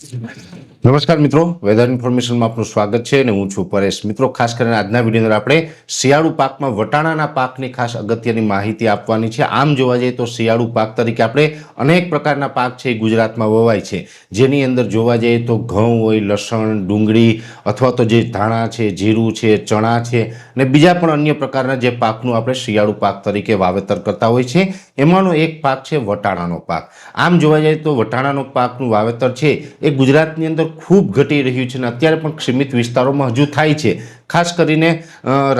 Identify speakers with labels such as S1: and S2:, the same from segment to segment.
S1: નમસ્કાર મિત્રો વેધર ઇન્ફોર્મેશનમાં આપનું સ્વાગત છે અને હું છું પરેશ. મિત્રો, ખાસ કરીને આજના વિડીયોની આપણે શિયાળુ પાકમાં વટાણાના પાકની ખાસ અગત્યની માહિતી આપવાની છે. આમ જોવા જઈએ તો શિયાળુ પાક તરીકે આપણે અનેક પ્રકારના પાક છે એ ગુજરાતમાં વવાય છે. જેની અંદર જોવા જઈએ તો ઘઉં હોય, લસણ, ડુંગળી અથવા તો જે ધાણા છે, જીરું છે, ચણા છે અને બીજા પણ અન્ય પ્રકારના જે પાકનું આપણે શિયાળુ પાક તરીકે વાવેતર કરતા હોય છે. એમાંનો એક પાક છે વટાણાનો પાક. આમ જોવા જઈએ તો વટાણાનો પાકનું વાવેતર છે એ ગુજરાતની અંદર ખૂબ ઘટી રહ્યું છે અને અત્યારે પણ સીમિત વિસ્તારોમાં હજુ થાય છે. ખાસ કરીને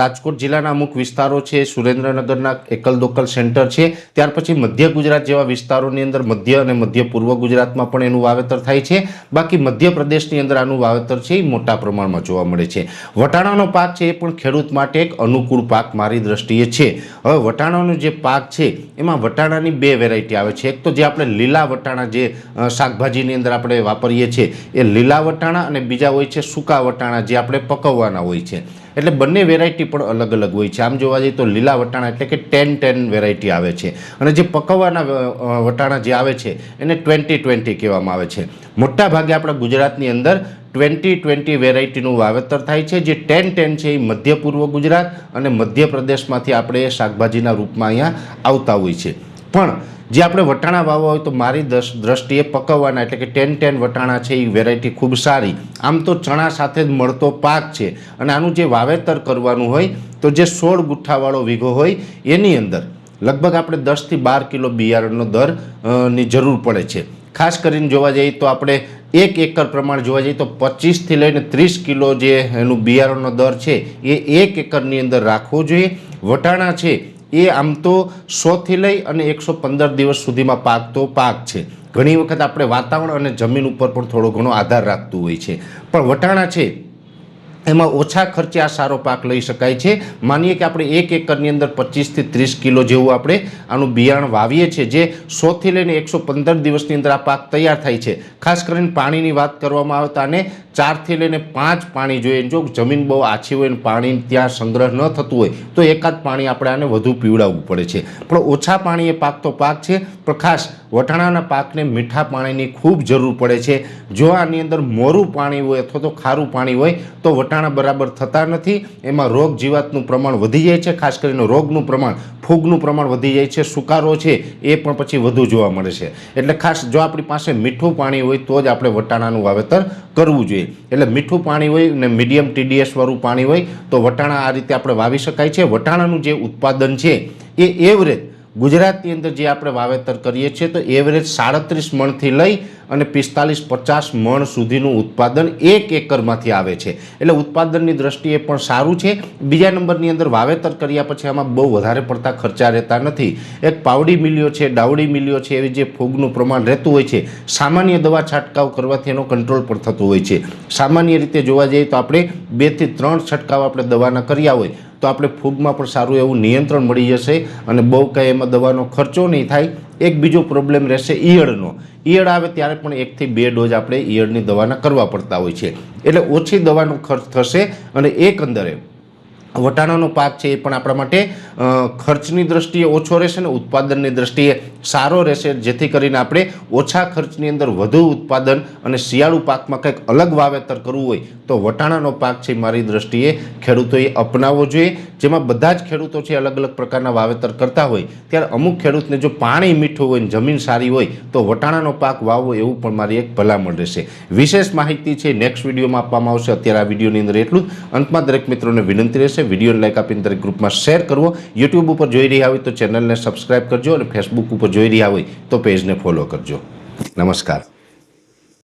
S1: રાજકોટ જિલ્લાના અમુક વિસ્તારો છે, સુરેન્દ્રનગરના એકલ દોકલ સેન્ટર છે, ત્યાર પછી મધ્ય ગુજરાત જેવા વિસ્તારોની અંદર મધ્ય અને મધ્ય પૂર્વ ગુજરાતમાં પણ એનું વાવેતર થાય છે. બાકી મધ્ય પ્રદેશની અંદર આનું વાવેતર છે એ મોટા પ્રમાણમાં જોવા મળે છે. વટાણાનો પાક છે એ પણ ખેડૂત માટે એક અનુકૂળ પાક મારી દ્રષ્ટિએ છે. હવે વટાણાનો જે પાક છે, એમાં વટાણાની બે વેરાયટી આવે છે. એક તો જે આપણે લીલા વટાણા જે શાકભાજીની અંદર આપણે વાપરીએ છીએ એ લીલા વટાણા અને બીજા હોય છે સૂકા વટાણા જે આપણે પકવવાના હોય છે. એટલે બંને વેરાયટી પણ અલગ અલગ હોય છે. આમ જોવા જઈએ તો લીલા વટાણા એટલે કે ટેન ટેન વેરાયટી આવે છે. અને જે પકવવાના વટાણા જે આવે છે, એને ટ્વેન્ટી ટ્વેન્ટી કહેવામાં આવે છે. મોટા ભાગે આપણા ગુજરાતની અંદર ટ્વેન્ટી ટ્વેન્ટી વેરાયટીનું વાવેતર થાય છે. જે ટેન ટેન છે એ મધ્ય પૂર્વ ગુજરાત અને મધ્ય પ્રદેશમાંથી આપણે શાકભાજીના રૂપમાં અહીંયા આવતા હોય છે. પણ જે આપણે વટાણા વાવવા હોય તો મારી દ્રષ્ટિએ પકવવાના, એટલે કે ટેન ટેન વટાણા છે એ વેરાયટી ખૂબ સારી. આમ તો ચણા સાથે જ મળતો પાક છે. અને આનું જે વાવેતર કરવાનું હોય તો જે સોળ ગુઠ્ઠાવાળો વીઘો હોય એની અંદર લગભગ આપણે દસથી બાર કિલો બિયારણનો દરની જરૂર પડે છે. ખાસ કરીને જોવા જઈએ તો આપણે એક એકર પ્રમાણ જોવા જઈએ તો પચીસથી લઈને ત્રીસ કિલો જે એનું બિયારણનો દર છે એ એક એકરની અંદર રાખવો જોઈએ. વટાણા છે એ આમ તો સોથી લઈ અને એકસો પંદર દિવસ સુધીમાં પાકતો પાક છે. ઘણી વખત આપણે વાતાવરણ અને જમીન ઉપર પણ થોડો ઘણો આધાર રાખતું હોય છે. પણ વટાણા છે એમાં ઓછા ખર્ચે આ સારો પાક લઈ શકાય છે. માનીએ કે આપણે એક એકરની અંદર પચીસથી ત્રીસ કિલો જેવું આપણે આનું બિયારણ વાવીએ છીએ, જે સોથી લઈને એકસો પંદર દિવસની અંદર આ પાક તૈયાર થાય છે. ખાસ કરીને પાણીની વાત કરવામાં આવે તો આને ચારથી લઈને પાંચ પાણી જોઈએ. જો જમીન બહુ આછી હોય અને પાણી ત્યાં સંગ્રહ ન થતું હોય, તો એકાદ પાણી આપણે આને વધુ પીવડાવવું પડે છે. પણ ઓછા પાણીએ પાકતો પાક છે, પણ ખાસ વટાણાના પાકને મીઠા પાણીની ખૂબ જરૂર પડે છે. જો આની અંદર મોરું પાણી હોય અથવા તો ખારું પાણી હોય, તો વટાણા બરાબર થતા નથી, એમાં રોગ જીવાતનું પ્રમાણ વધી જાય છે, ખાસ કરીને રોગનું પ્રમાણ, ફૂગનું પ્રમાણ વધી જાય છે, સુકારો છે, એ પણ પછી વધુ જોવા મળે છે. એટલે ખાસ જો આપણી પાસે મીઠું પાણી હોય, તો જ આપણે વટાણાનું વાવેતર કરવું જોઈએ. એટલે મીઠું પાણી હોય ને મીડિયમ ટીડીએસ વાળું પાણી હોય, તો વટાણા આ રીતે આપણે વાવી શકાય છે. વટાણાનું જે ઉત્પાદન છે, એ એવરેજ ગુજરાતની અંદર જે આપણે વાવેતર કરીએ છીએ, તો એવરેજ સાડત્રીસ મણથી લઈ અને પિસ્તાલીસ પચાસ મણ સુધીનું ઉત્પાદન એક એકરમાંથી આવે છે. એટલે ઉત્પાદનની દ્રષ્ટિએ પણ સારું છે. બીજા નંબરની અંદર વાવેતર કર્યા પછી આમાં બહુ વધારે પડતા ખર્ચા રહેતા નથી. એક પાવડી મિલ્યો છે, ડાવડી મિલ્યો છે, એવી જે ફૂગનું પ્રમાણ રહેતું હોય છે, સામાન્ય દવા છંટકાવ કરવાથી એનો કંટ્રોલ પણ થતો હોય છે. સામાન્ય રીતે જોવા જઈએ તો આપણે બેથી ત્રણ છંટકાવ આપણે દવાના કર્યા હોય. તો આપણે ફૂગમાં પણ સારું એવું નિયંત્રણ મળી જશે અને બહુ કાંઈ એમાં દવાનો ખર્ચો નહીં થાય. એક બીજો પ્રોબ્લેમ રહેશે ઈયળનો. ઈયળ આવે ત્યારે પણ એકથી બે ડોઝ આપણે ઈયળની દવાના કરવા પડતા હોય છે. એટલે ઓછી દવાનો ખર્ચ થશે અને એકંદરે વટાણાનો પાક છે એ પણ આપણા માટે ખર્ચની દ્રષ્ટિએ ઓછો રહેશે ને ઉત્પાદનની દ્રષ્ટિએ સારો રહેશે. જેથી કરીને આપણે ઓછા ખર્ચની અંદર વધુ ઉત્પાદન અને શિયાળુ પાકમાં કંઈક અલગ વાવેતર કરવું હોય તો વટાણાનો પાક છે મારી દ્રષ્ટિએ ખેડૂતોએ અપનાવવો જોઈએ. જેમાં બધા જ ખેડૂતો છે અલગ અલગ પ્રકારના વાવેતર કરતા હોય. ત્યારે અમુક ખેડૂતને જો પાણી મીઠું હોય ને જમીન સારી હોય તો વટાણાનો પાક વાવવો એવું પણ મારી એક ભલામણ રહેશે. વિશેષ માહિતી છે નેક્સ્ટ વિડીયોમાં આપવામાં આવશે. અત્યારે આ વિડીયોની અંદર એટલું અંતમાં દરેક મિત્રોને વિનંતી રહેશે વિડીયોને લાઈક આપીને દરેક ગ્રુપમાં શેર કરવો. યુટ્યુબ ઉપર જોઈ રહ્યા હોય તો ચેનલને સબસ્ક્રાઇબ કરજો અને ફેસબુક ઉપર જોઈ રહ્યા હોય તો પેજને ફોલો કરજો. નમસ્કાર.